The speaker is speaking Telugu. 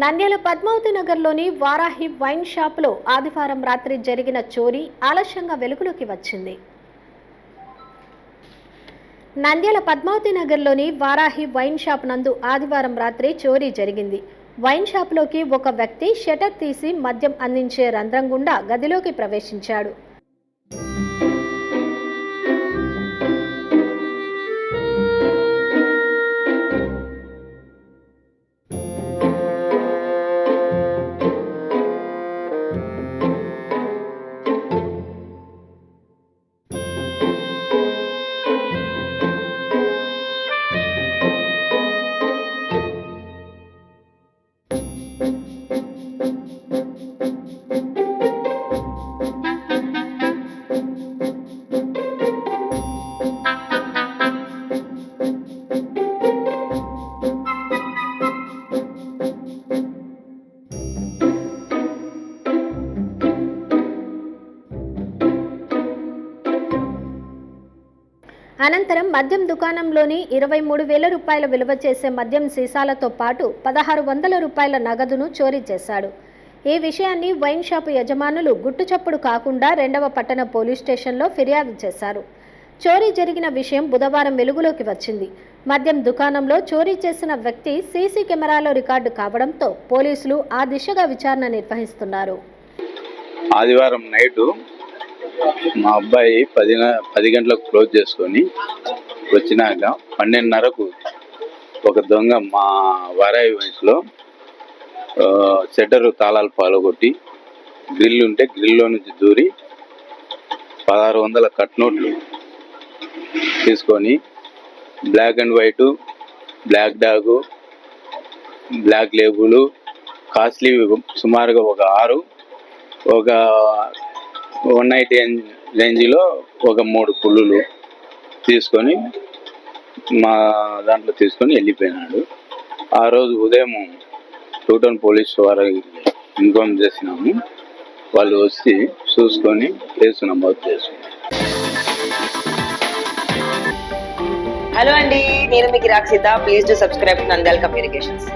నంద్యాల పద్మావతి నగర్లోని వారాహి వైన్ షాప్లో ఆదివారం రాత్రి జరిగిన చోరీ ఆలస్యంగా వెలుగులోకి వచ్చింది. నంద్యాల పద్మావతి నగర్లోని వారాహి వైన్ షాప్ నందు ఆదివారం రాత్రి చోరీ జరిగింది. వైన్ షాప్లోకి ఒక వ్యక్తి షటర్ తీసి మద్యం అందించే రంధ్రం గుండా గదిలోకి ప్రవేశించాడు. అనంతరం మద్యం దుకాణంలోని ఇరవై మూడు వేల రూపాయల విలువ చేసే మద్యం సీసాలతో పాటు పదహారు వందల రూపాయల నగదును చోరీ చేశాడు. ఈ విషయాన్ని వైన్ షాపు యజమానులు గుట్టుచప్పుడు కాకుండా రెండవ పట్టణ పోలీస్ స్టేషన్లో ఫిర్యాదు చేశారు. చోరీ జరిగిన విషయం బుధవారం వెలుగులోకి వచ్చింది. మద్యం దుకాణంలో చోరీ చేసిన వ్యక్తి సీసీ కెమెరాలో రికార్డు కావడంతో పోలీసులు ఆ దిశగా విచారణ నిర్వహిస్తున్నారు. ఆదివారం నైటు మా అబ్బాయి పది పది గంటలకు క్లోజ్ చేసుకొని వచ్చినాక పన్నెండున్నరకు ఒక దొంగ మా వారాయి వయసులో షట్టరు తాళాలు పాల్గొట్టి గ్రిల్ ఉంటే గ్రిల్లో నుంచి దూరి పదహారు వందల కట్ నోట్లు తీసుకొని black and white black dog black label costly సుమారుగా ఒక ఆరు ఒక వన్ నైట్ రేంజ్లో ఒక మూడు పుల్లులు తీసుకొని మా దాంట్లో తీసుకొని వెళ్ళిపోయినాడు. ఆ రోజు ఉదయం టూ టౌన్ పోలీస్ వారికి ఇన్ఫార్మ్ చేసినాము. వాళ్ళు వచ్చి చూసుకొని కేసు నమోదు చేసుకున్నారు. హలో అండి నేను మీకు Rakshita. Please to subscribe Nandal communications